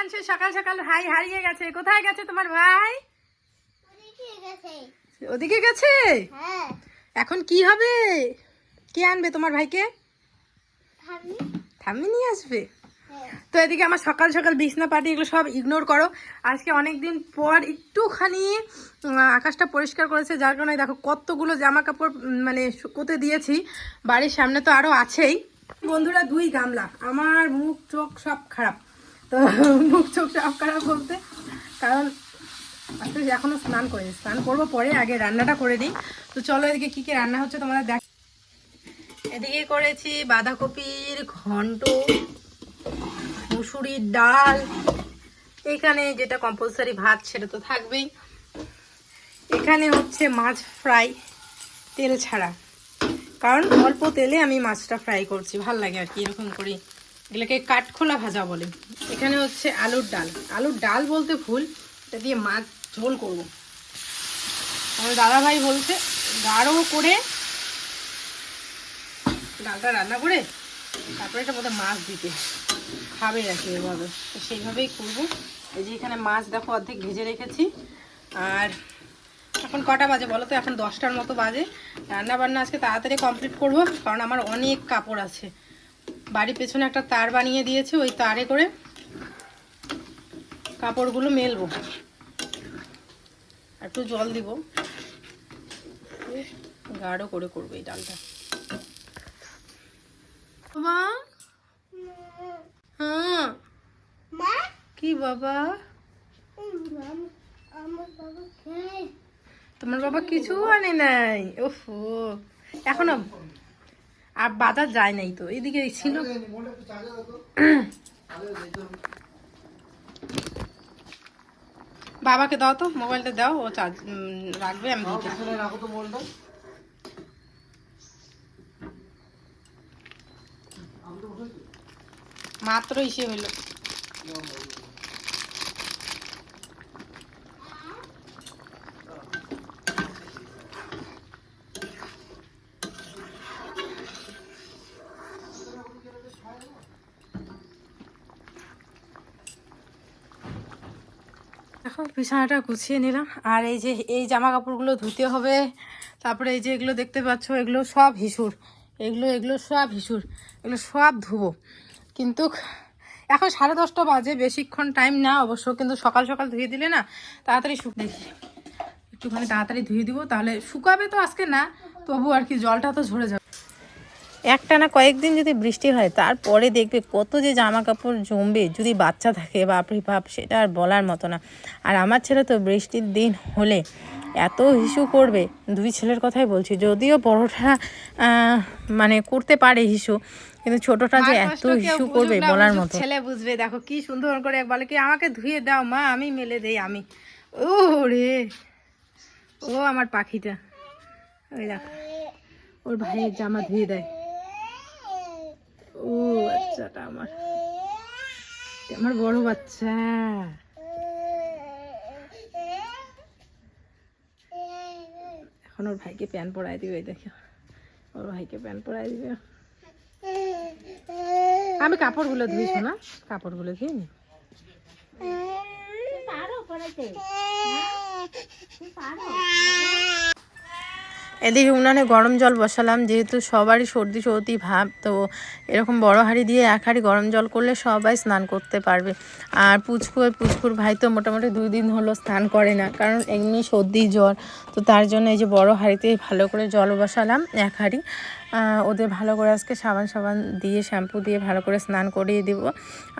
প্রিয়াংশু সকাল সকাল ভাই হারিয়ে গেছে। কোথায় গেছে তোমার ভাই? ওদিকে গেছে? এখন কি হবে? কে আনবে তোমার ভাইকে? ঠাম্মি নিয়ে আসবে? তো এদিকে আমার সকাল সকাল বিছনা পাটি এগুলো সব ইগনোর করো। আজকে অনেক দিন পর একটুখানি আকাশটা পরিষ্কার করেছে, যার কারণে দেখো কতগুলো জামা কাপড় মানে শুকোতে দিয়েছি। বাড়ির সামনে তো আরও আছেই। বন্ধুরা, দুই গামলা। আমার মুখ, চোখ সব খারাপ। তো মুখ চোখ সব খারাপ বলতে, কারণ আজকে এখনও স্নান করিনি। স্নান করব পরে, আগে রান্নাটা করে দিই। তো চলো এদিকে কি কি রান্না হচ্ছে তোমাদের দেখ এদিকে করেছি বাঁধাকপির ঘন্ট, মুসুরির ডাল। এখানে যেটা কম্পালসারি ভাত, সেটা তো থাকবেই। এখানে হচ্ছে মাছ ফ্রাই, তেল ছাড়া। কারণ অল্প তেলে আমি মাছটা ফ্রাই করছি, ভালো লাগে আর কি, এরকম করি এগুলোকে কাঠখোলা ভাজা বলে। এখানে হচ্ছে আলুর ডাল। আলুর ডাল বলতে ভুল, এটা দিয়ে মাছ ঝোল করব। আমার দাদাভাই বলছে, গাঢ় করে ডালটা রান্না করে তারপরে এটা মধ্যে মাছ দিতে। খাবে আর কি এভাবে। তো সেইভাবেই করব। এই যে এখানে মাছ দেখো অর্ধেক ভেজে রেখেছি। আর এখন কটা বাজে বলো তো? এখন দশটার মতো বাজে। রান্না বান্না আজকে তাড়াতাড়ি কমপ্লিট করব, কারণ আমার অনেক কাপড় আছে। বাড়ির পেছনে একটা তার বানিয়ে দিয়েছে ওই তারে করে কাপড়গুলো মেলবো। একটু জল দিব। গাঢ় করে করব এই ডালটা। হ্যাঁ। কি বাবা? তোমার বাবা কিছু আনে নাই? ওফো। এখনও আর বাজার যায় নাই তো এদিকে ছিল। বাবাকে দাও তো মোবাইলটা দাও ও চার্জ রাখবে আমি দিতে মাত্র ইসে হইল এখন বিছানাটা গুছিয়ে নিলাম। আর এই যে, এই জামা কাপড়গুলো ধুতে হবে। তারপরে এই যে এগুলো দেখতে পাচ্ছ, এগুলো সব হিসুর। এগুলো এগুলো সব হিসুর। এগুলো সব ধুবো। কিন্তু এখন সাড়ে দশটা বাজে, বেশিক্ষণ টাইম না অবশ্য, কিন্তু সকাল সকাল ধুয়ে দিলে না তাড়াতাড়ি শুক দেখি, একটুখানি তাড়াতাড়ি ধুয়ে দিব। তাহলে শুকাবে তো আজকে না, তবু আর কি, জলটা তো ঝরে যাবে। একটানা কয়েকদিন যদি বৃষ্টি হয় তারপরে দেখবে কত যে জামা কাপড় জমবে যদি বাচ্চা থাকে বাপরে বাপ সেটা আর বলার মতো না। আর আমার ছেলে তো বৃষ্টির দিন হলে এত হিসু করবে দুই ছেলের কথাই বলছি যদিও বড়টা মানে করতে পারে হিসু কিন্তু ছোটটা যে এত হিসু করবে বলার মতো। ছেলে বুঝবে দেখো কি সুন্দর করে বলে কি আমাকে ধুয়ে দাও মা আমি মেলে দেই আমি। ও রে ও আমার পাখিটা। ওই দেখো ওর ভাইয়ের জামা ধুয়ে দেয়। ও, বাচ্চাটা আমার আমার বড় বাচ্চা। এখন ওর ভাইকে প্যান্ট পরাই দিবে দেখো। ওর ভাইকে প্যান্ট পরাই দিবে। আমি কাপড়গুলো ধুইছো না কাপড়গুলো ধুই নি। এদিকে উনানে গরম জল বসালাম, যেহেতু সবারই সর্দি সর্দি ভাব, তো এরকম বড় হাঁড়ি দিয়ে এক হাঁড়ি গরম জল করলে সবাই স্নান করতে পারবে। আর পুচকু পুচকুর ভাই তো মোটামুটি দুই দিন হলো স্নান করে না, কারণ এমনি সর্দি জ্বর, তো তার জন্য এই যে বড় হাঁড়িতে ভালো করে জল বসালাম এক হাঁড়ি। ওদের ভালো করে আজকে সাবান সাবান দিয়ে শ্যাম্পু দিয়ে ভালো করে স্নান করিয়ে দিব।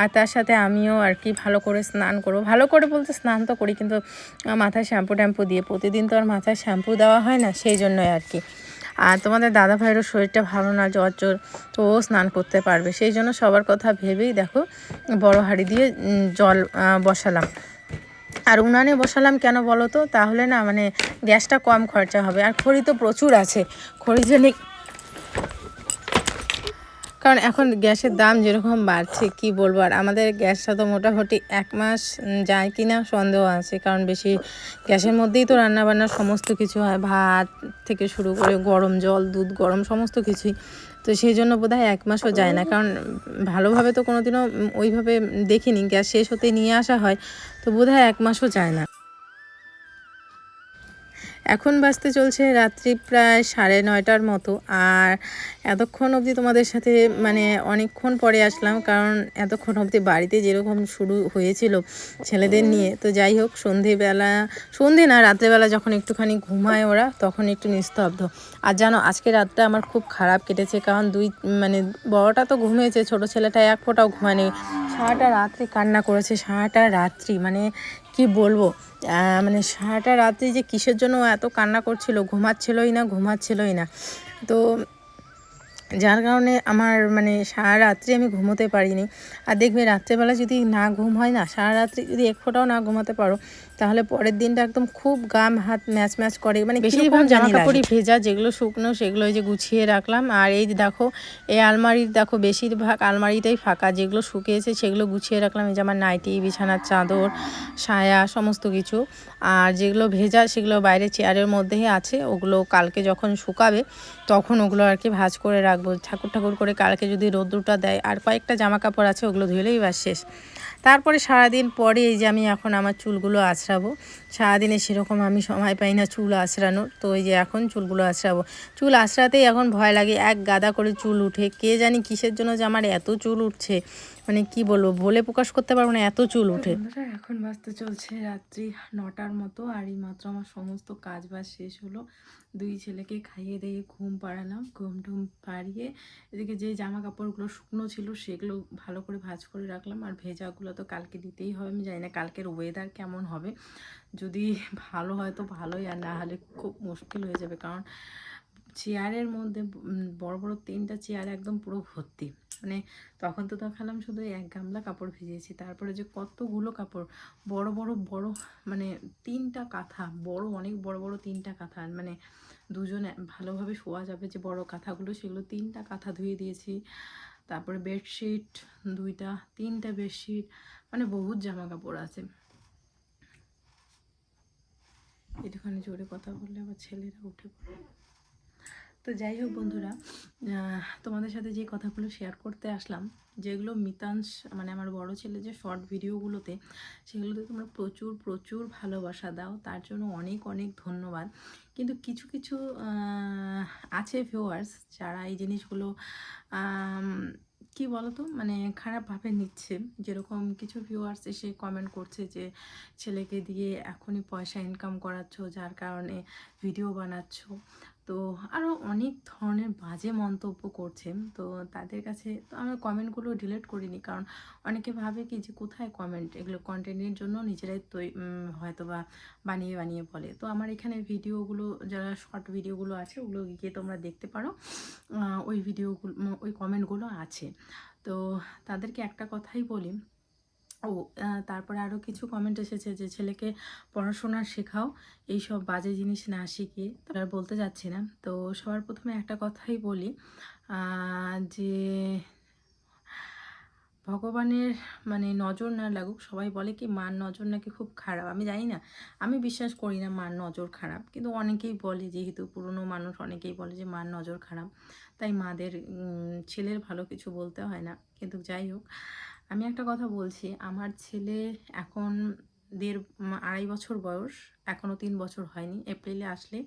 আর তার সাথে আমিও আর কি ভালো করে স্নান করব। ভালো করে বলতে স্নান তো করি, কিন্তু মাথায় শ্যাম্পু ট্যাম্পু দিয়ে। প্রতিদিন তো আর মাথায় শ্যাম্পু দেওয়া হয় না, সেই জন্যই আর কি। আর তোমাদের দাদা ভাইয়েরও শরীরটা ভালো না, জ্বর জ্বর, তো ও স্নান করতে পারবে। সেই জন্য সবার কথা ভেবেই দেখো, বড় হাঁড়ি দিয়ে জল বসালাম। আর উনানে বসালাম কেন বলো তো? তাহলে না মানে গ্যাসটা কম খরচা হবে। আর খড়ি তো প্রচুর আছে। খড়ি জন্য কারণ এখন গ্যাসের দাম যেরকম বাড়ছে, কি বলব? আর আমাদের গ্যাসটা তো মোটামুটি এক মাস যায় কি না সন্দেহ আছে, কারণ বেশি গ্যাসের মধ্যেই তো রান্নাবান্নার সমস্ত কিছু হয়, ভাত থেকে শুরু করে গরম জল, দুধ, গরম সমস্ত কিছুই। তো সেই জন্য বোধহয় এক মাসও যায় না, কারণ ভালোভাবে তো কোনোদিনও ওইভাবে দেখিনি, গ্যাস শেষ হতে নিয়ে আসা হয়, তো বোধহয় এক মাসও যায় না। এখন বাজতে চলছে রাত্রি প্রায় সাড়ে নয়টার মতো। আর এতক্ষণ অবধি তোমাদের সাথে মানে অনেকক্ষণ পরে আসলাম, কারণ এতক্ষণ অবধি বাড়িতে যেরকম শুরু হয়েছিল ছেলেদের নিয়ে। তো যাই হোক, সন্ধেবেলা, সন্ধে না, রাত্রেবেলা যখন একটুখানি ঘুমায় ওরা, তখন একটু নিস্তব্ধ। আর জানো, আজকে রাতটা আমার খুব খারাপ কেটেছে, কারণ দুই মানে বড়টা তো ঘুমিয়েছে ছোট ছেলেটা এক ফোঁটাও ঘুমায়নি। সারাটা রাত্রি কান্না করেছে, সারাটা রাত্রি মানে কি বলব? মানে সারাটা রাতে যে কিসের জন্য এত কান্না করছিল ঘুমাচ্ছিলই না ঘুমাচ্ছিলই না। তো যার কারণে আমার মানে সারা রাত্রি আমি ঘুমোতে পারিনি। আর দেখবে রাত্রেবেলা যদি না ঘুম হয় না সারা রাত্রি যদি এক ফোঁটাও না ঘুমাতে পারো তাহলে পরের দিনটা একদম খুব গাম হাত ম্যাচ ম্যাচ করে মানে বেশিরভাগ জামা কাপড়ই ভেজা যেগুলো শুকনো সেগুলো এই যে গুছিয়ে রাখলাম। আর এই দেখো এই আলমারির দেখো বেশিরভাগ আলমারিটাই ফাঁকা যেগুলো শুকিয়েছে সেগুলো গুছিয়ে রাখলাম। এই যে আমার নাইটি বিছানার চাদর সায়া সমস্ত কিছু। আর যেগুলো ভেজা সেগুলো বাইরে চেয়ারের মধ্যেই আছে ওগুলো কালকে যখন শুকাবে তখন ওগুলো আর কি ভাজ করে রাখব। ঠাকুর ঠাকুর করে কালকে যদি রোদ্রটা দেয়, আর কয়েকটা জামা কাপড় আছে, ওগুলো ধুলেই বা শেষ। তারপরে সারাদিন পরে এই যে আমি এখন আমার চুলগুলো আছড়াবো। সারাদিনে সেরকম আমি সময় পাই না চুল আছড়ানোর, তো এই যে এখন চুলগুলো আছড়াবো। চুল আছড়াতেই এখন ভয় লাগে, এক গাদা করে চুল উঠে, কে জানি কিসের জন্য যে আমার এত চুল উঠছে। মানে কি বলব, বলে প্রকাশ করতে পারব না, এত চুল বন্ধুরা, এখন বাজতে চলছে রাত্রি নটার মতো, আর এই মাত্র আমার সমস্ত কাজ বাজ শেষ হলো। দুই ছেলেকে খাইয়ে দিয়ে ঘুম পাড়ালাম, ঘুম টুম পাড়িয়ে এদিকে যে জামা কাপড়গুলো শুকনো ছিল সেগুলো ভালো করে ভাঁজ করে রাখলাম, আর ভেজাগুলো তো কালকে দিতেই হবে, আমি জানি না কালকের ওয়েদার কেমন হবে। যদি ভালো হয় তো ভালোই, আর না হলে খুব মুশকিল হয়ে যাবে, কারণ চেয়ারের মধ্যে বড় বড় তিনটা চেয়ার একদম পুরো ভর্তি। মানে তখন তো দেখালাম শুধু এক গামলা কাপড় ভিজিয়েছি। তারপরে যে কতগুলো কাপড়, বড় বড় বড় মানে তিনটা কাঁথা, বড়, অনেক বড় বড় তিনটা কাঁথা মানে দুজনে ভালোভাবে শোয়া যাবে যে বড় কাঁথাগুলো, সেগুলো তিনটা কাঁথা ধুয়ে দিয়েছি। তারপরে বেডশিট, দুইটা, তিনটা বেডশিট মানে বহুত জামা কাপড় আছে। একটুখানি জোরে কথা বললে আবার ছেলেরা উঠে পড়ে। তো যাই হোক বন্ধুরা তোমাদের সাথে যে কথাগুলো শেয়ার করতে আসলাম, যেগুলো মিতাংশ মানে আমার বড় ছেলে যে শর্ট ভিডিওগুলোতে সেগুলোতে তোমরা প্রচুর প্রচুর ভালোবাসা দাও, তার জন্য অনেক অনেক ধন্যবাদ। কিন্তু কিছু কিছু আছে ভিউয়ার্স যারা এই জিনিসগুলো কি বলতো মানে খারাপভাবে নিচ্ছে। যেরকম কিছু ভিউয়ার্স এসে কমেন্ট করছে যে, ছেলেকে দিয়ে এখনই পয়সা ইনকাম করাচ্ছ, যার কারণে ভিডিও বানাচ্ছ। তো আরও অনেক ধরনের বাজে মন্তব্য করছে তো তাদের কাছে তো আমি কমেন্টগুলো ডিলিট করিনি, কারণ অনেকে ভাবে কি যে কোথায় কমেন্ট? এগুলো কন্টেন্টের জন্য নিজেরাই তৈ হয়তো বা বানিয়ে বানিয়ে বলে। তো আমার এখানে ভিডিওগুলো, যারা শর্ট ভিডিওগুলো আছে ওগুলো গিয়ে তোমরা দেখতে পারো। ওই ভিডিওগুলো, ওই কমেন্টগুলো আছে। তো তাদেরকে একটা কথাই বলি ও তারপরে আরও কিছু কমেন্ট এসেছে যে, ছেলেকে পড়াশোনা শেখাও, এইসব বাজে জিনিস না শিখিয়ে। তারা বলতে যাচ্ছি না। তো সবার প্রথমে একটা কথাই বলি যে ভগবানের মানে নজর না লাগুক, সবাই বলে কি মার নজর নাকি খুব খারাপ? আমি জানি না। আমি বিশ্বাস করি না মার নজর খারাপ। কিন্তু অনেকেই বলে, যেহেতু পুরনো মানুষ, অনেকেই বলে যে মার নজর খারাপ। তাই মাদের ছেলের ভালো কিছু বলতে হয় না। কিন্তু যাই হোক আমি একটা কথা বলছি, আমার ছেলে এখন দেড় আড়াই বছর বয়স এখনও তিন বছর হয়নি, এপ্রিলে আসলে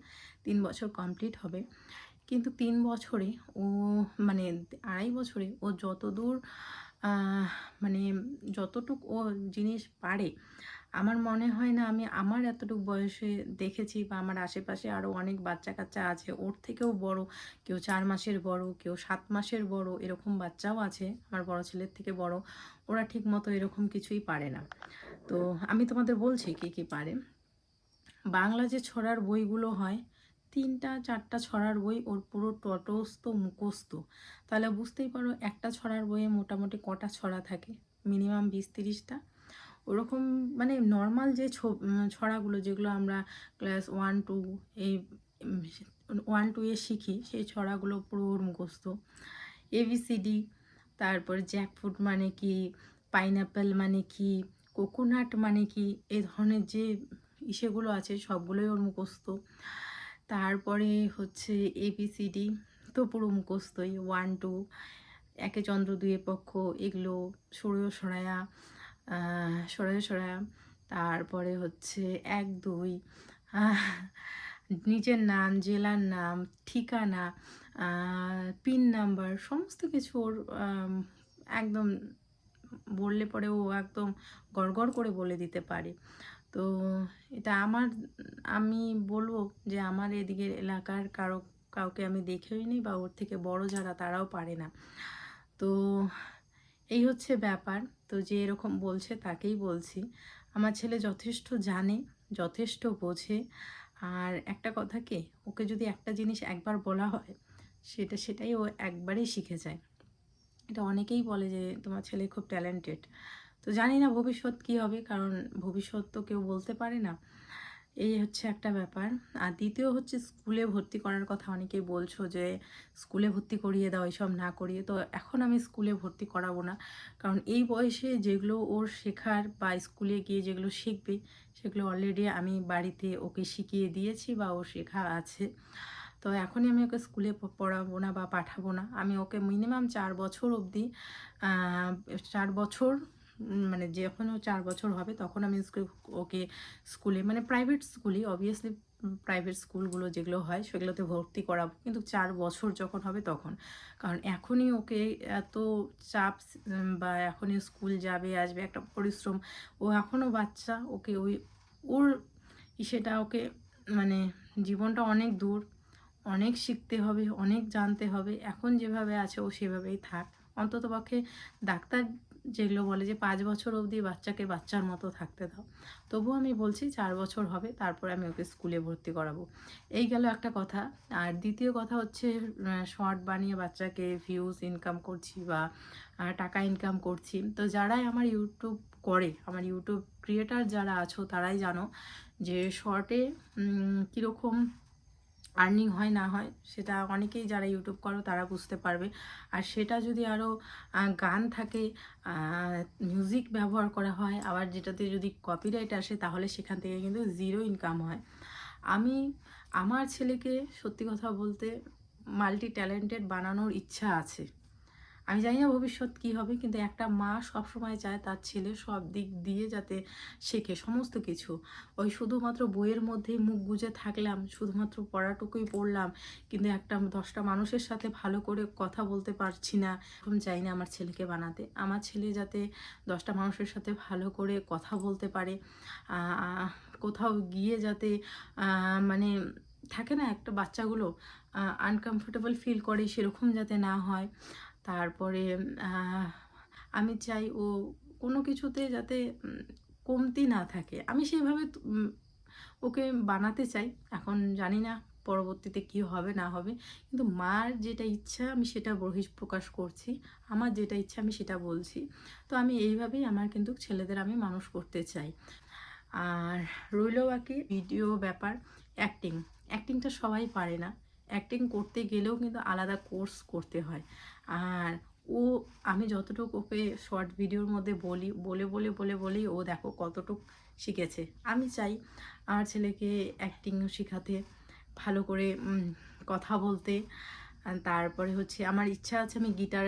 তিন বছর কমপ্লিট হবে। কিন্তু তিন বছরে ও মানে আড়াই বছরে ও যতদূর মানে যতটুকু ও জিনিস পারে আমার মনে হয় না আমি আমার এতটুকু বয়সে দেখেছি বা আমার আশেপাশে আরও অনেক বাচ্চা কাচ্চা আছে। ওর থেকেও বড়, কেউ চার মাসের বড়, কেউ সাত মাসের বড় এরকম বাচ্চাও আছে, আমার বড় ছেলের থেকে বড়। ওরা ঠিক মতো এরকম কিছুই পারে না। তো আমি তোমাদের বলছি কি কি পারে। বাংলা যে ছড়ার বইগুলো হয়, তিনটা, চারটা ছড়ার বই ওর পুরো তটস্থ, মুখস্থ। তাহলে বুঝতেই পারো একটা ছড়ার বইয়ে মোটামুটি কটা ছড়া থাকে? মিনিমাম বিশ তিরিশটা। ওরকম মানে নর্মাল যে ছড়াগুলো যেগুলো আমরা ক্লাস ওয়ান টু এই ওয়ান টু এ শিখি, সেই ছড়াগুলো পুরো ওর মুখস্থ। এবিসিডি তারপর জ্যাকফ্রুট মানে কি পাইনাপেল মানে কি কোকোনাট মানে কি এই ধরনের যে ইসেগুলো আছে সবগুলোই ওর মুখস্থ। তারপরে হচ্ছে এবিসিডি তো পুরো মুখস্থই। ওয়ান টু একে চন্দ্র দুয়ে পক্ষ, এগুলো, সরয়, সরায়া আহ, সরয় সরায়া তারপরে হচ্ছে এক দুই নিজের নাম জেলার নাম ঠিকানা পিন নাম্বার সমস্ত কিছু ওর একদম বললে পরে ও একদম গড়গড় করে বলে দিতে পারে। তো এটা আমার আমি বলব যে আমার এদিকের এলাকার কারও কাউকে আমি দেখেই নি বা ওর থেকে বড় যারা তারাও পারে না। তো এই হচ্ছে ব্যাপার। তো যে এরকম বলছে তাকেই বলছি। আমার ছেলে যথেষ্ট জানে, যথেষ্ট বোঝে। আর একটা কথা কি, ওকে যদি একটা জিনিস একবার বলা হয়, সেটা, সেটাই ও একবারেই শিখে যায়। এটা অনেকেই বলে যে তোমার ছেলে খুব ট্যালেন্টেড তো জানি না ভবিষ্যৎ কি হবে, কারণ ভবিষ্যৎ তো কেউ বলতে পারে না। এই হচ্ছে একটা ব্যাপার। আর দ্বিতীয় হচ্ছে স্কুলে ভর্তি করার কথা অনেকেই বলছো যে, স্কুলে ভর্তি করিয়ে দাও এসব না করিয়ে। তো এখন আমি স্কুলে ভর্তি করাবো না। কারণ এই বয়সে যেগুলো ওর শেখার বা স্কুলে গিয়ে যেগুলো শিখবে, সেগুলো অলরেডি আমি বাড়িতে ওকে শিখিয়ে দিয়েছি বা ও শেখা আছে। তো এখনই আমি ওকে স্কুলে পড়াবো না বা পাঠাবো না। আমি ওকে মিনিমাম চার বছর অবধি চার বছর মানে যখন ও চার বছর হবে তখন আমি ওকে স্কুলে মানে প্রাইভেট স্কুলই অবভিয়াসলি প্রাইভেট স্কুলগুলো যেগুলো হয় সেগুলোতে ভর্তি করাবো। কিন্তু চার বছর যখন হবে তখন, কারণ এখনই ওকে এত চাপ বা এখনই স্কুল যাবে, আসবে, একটা পরিশ্রম, ও এখনও বাচ্চা, ওকে ওই, ওর সেটা ওকে মানে জীবনটা অনেক দূর, অনেক শিখতে হবে, অনেক জানতে হবে। এখন যেভাবে আছে ও সেভাবেই থাক। অন্তত পক্ষে ডাক্তার যেগুলো বলে যে পাঁচ বছর অবধি বাচ্চাকে বাচ্চার মতো থাকতে দাও। তবুও আমি বলছি চার বছর হবে, তারপরে আমি ওকে স্কুলে ভর্তি করাবো। এই গেল একটা কথা। আর দ্বিতীয় কথা হচ্ছে শর্ট বানিয়ে বাচ্চাকে ভিউজ ইনকাম করছি বা টাকা ইনকাম করছি। তো যারাই আমার ইউটিউব করে, আমার ইউটিউব ক্রিয়েটার যারা আছো, তারাই জানো যে শর্টে কীরকম আর্নিং হয় না হয়, সেটা অনেকেই যারা ইউটিউব করো তারা বুঝতে পারবে। আর সেটা যদি আরও গান থাকে মিউজিক ব্যবহার করা হয়, আবার যেটাতে যদি কপিরাইট আসে, তাহলে সেখান থেকে কিন্তু জিরো ইনকাম হয়। আমি, আমার ছেলেকে সত্যি কথা বলতে মাল্টি ট্যালেন্টেড বানানোর ইচ্ছা আছে। আমি জানি না ভবিষ্যৎ কী হবে, কিন্তু একটা মা সবসময় চায় তার ছেলে সব দিক দিয়ে যাতে শেখে সমস্ত কিছু। ওই শুধুমাত্র বইয়ের মধ্যেই মুখ গুজে থাকলাম, শুধুমাত্র পড়াটুকুই পড়লাম, কিন্তু একটা দশটা মানুষের সাথে ভালো করে কথা বলতে পারছি না, এরকম চাই না আমার ছেলেকে বানাতে। আমার ছেলে যাতে দশটা মানুষের সাথে ভালো করে কথা বলতে পারে কোথাও গিয়ে যাতে মানে থাকে না একটা বাচ্চাগুলো আনকমফোর্টেবল ফিল করে সেরকম যাতে না হয়। তারপরে আমি চাই ও কোনো কিছুতে যাতে কমতি না থাকে। আমি সেইভাবে ওকে বানাতে চাই। এখন জানি না পরবর্তীতে কি হবে, না হবে। কিন্তু মার যেটা ইচ্ছা আমি সেটা বহিষ প্রকাশ করছি। আমার যেটা ইচ্ছা আমি সেটা বলছি। তো আমি এইভাবেই আমার কিন্তু ছেলেদের আমি মানুষ করতে চাই। আর রইল বাকি ভিডিও ব্যাপার, অ্যাক্টিং। অ্যাক্টিংটা সবাই পারে না। অ্যাক্টিং করতে গেলেও কিন্তু আলাদা কোর্স করতে হয়। আর ও, আমি যতটুকু ওকে শর্ট ভিডিওর মধ্যে বলি, বলে বলে বলে, বলেই ও দেখো কতটুকু শিখেছে। আমি চাই আমার ছেলেকে অ্যাক্টিং শেখাতে, ভালো করে কথা বলতে। তারপরে হচ্ছে আমার ইচ্ছা আছে আমি গিটার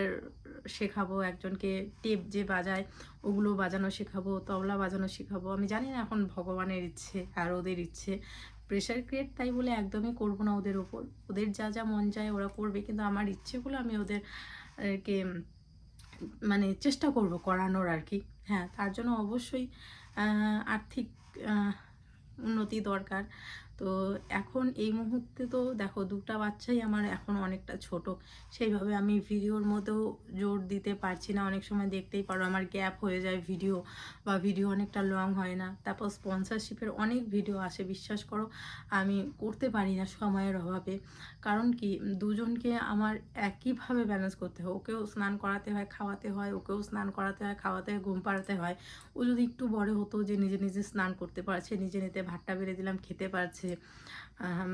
শেখাবো, একজনকে টেপ যে বাজায় ওগুলো বাজানো শেখাবো, তবলা বাজানো শেখাবো। আমি জানি না এখন ভগবানের ইচ্ছে আর ওদের ইচ্ছে। প্রেশার ক্রিয়েট তাই বলে একদমই করব না ওদের ওপর। ওদের যা যা মন চায় ওরা করবে, কিন্তু আমার ইচ্ছেগুলো আমি ওদের কে মানে চেষ্টা করব করানোর আর কি হ্যাঁ তার জন্য অবশ্যই আর্থিক উন্নতি দরকার। তো এখন এই মুহূর্তে তো দেখো দুটা বাচ্চাই আমার এখন অনেকটা ছোট। সেইভাবে আমি ভিডিওর মধ্যেও জোর দিতে পারছি না। অনেক সময় দেখতেই পারো আমার গ্যাপ হয়ে যায় ভিডিও বা ভিডিও অনেকটা লং হয় না। তারপর স্পন্সারশিপের অনেক ভিডিও আসে, বিশ্বাস করো। আমি করতে পারি না সময়ের অভাবে। কারণ কি? দুজনকে আমার একইভাবে ব্যালেন্স করতে হয়। ওকেও স্নান করাতে হয়, খাওয়াতে হয়, ওকেও স্নান করাতে হয়, খাওয়াতে হয়, ঘুম পাড়াতে হয়। ও যদি একটু বড় হতো যে নিজে নিজে স্নান করতে পারছে, নিজে নিতে ভাতটা বেড়ে দিলাম, খেতে পারছে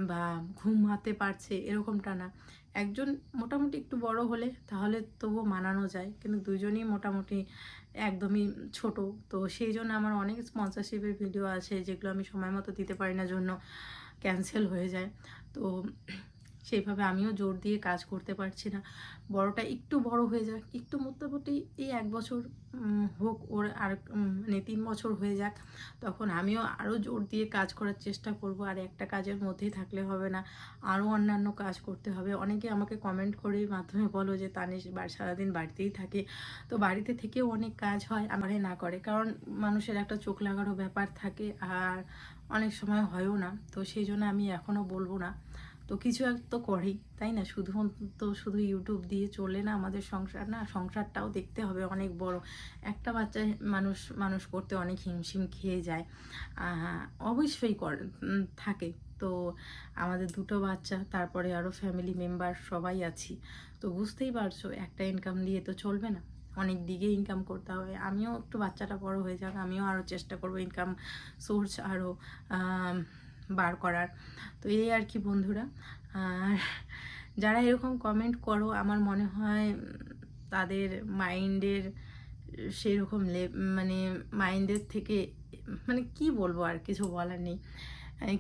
বা ঘুমাতে পারছে, এরকমটা না। একজন মোটামুটি একটু বড় হলে তাহলে তবুও মানানো যায়। কিন্তু দুজনই মোটামুটি একদমই ছোট। তো সেই জন্য আমার অনেক স্পন্সরশিপের ভিডিও আছে যেগুলো আমি সময় মতো দিতে পারি না, জন্য ক্যান্সেল হয়ে যায়। তো সেইভাবে আমিও জোর দিয়ে কাজ করতে পারছি না। বড়টা একটু বড় হয়ে যাক, একটু মোটামুটি এই এক বছর হোক ওর আর মানে তিন বছর হয়ে যাক, তখন আমিও আরও জোর দিয়ে কাজ করার চেষ্টা করব। আর একটা কাজের মধ্যেই থাকলে হবে না, আরও অন্যান্য কাজ করতে হবে। অনেকে আমাকে কমেন্ট করে মাধ্যমে বলো যে, তানিশ সারাদিন বাড়িতেই থাকে। তো বাড়িতে থেকেও অনেক কাজ হয়, আমারে না করে। কারণ মানুষের একটা চোখ লাগারও ব্যাপার থাকে, আর অনেক সময় হয়ও না। তো সেই জন্য আমি এখনও বলব না। তো কিছু এক তো করেই, তাই না? শুধু তো শুধু ইউটিউব দিয়ে চলে না আমাদের সংসার, না সংসারটাও দেখতে হবে অনেক বড়। একটা বাচ্চা মানুষ মানুষ করতে অনেক হিমশিম খেয়ে যায়। অবশ্যই করে থাকে। তো আমাদের দুটো বাচ্চা, তারপরে আরও ফ্যামিলি মেম্বার সবাই আছি। তো বুঝতেই পারছ, একটা ইনকাম দিয়ে তো চলবে না। অনেক দিকে ইনকাম করতে হবে। আমিও একটু বাচ্চাটা বড় হয়ে যাক, আমিও আরও চেষ্টা করব ইনকাম সোর্স আরও বার করার। তো এই আর কি বন্ধুরা। আর যারা এরকম কমেন্ট করো, আমার মনে হয় তাদের মাইন্ডের সেরকম লে মানে মাইন্ডের থেকে মানে কি বলব আর কিছু বলার নেই।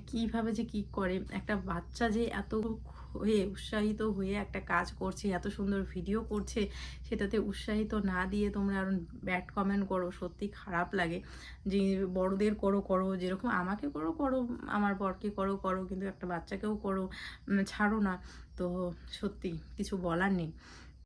কীভাবে যে কি করে, একটা বাচ্চা যে এত হয়ে, উৎসাহিত হয়ে একটা কাজ করছে, এত সুন্দর ভিডিও করছে, সেটাতে উৎসাহিত না দিয়ে তোমরা আর ব্যাড কমেন্ট করো, সত্যি খারাপ লাগে। যে বড়দের করো করো, যেরকম আমাকে করো করো, আমার বরকে করো করো, কিন্তু একটা বাচ্চাকেও করো ছাড়ো না। তো সত্যি কিছু বলার নেই।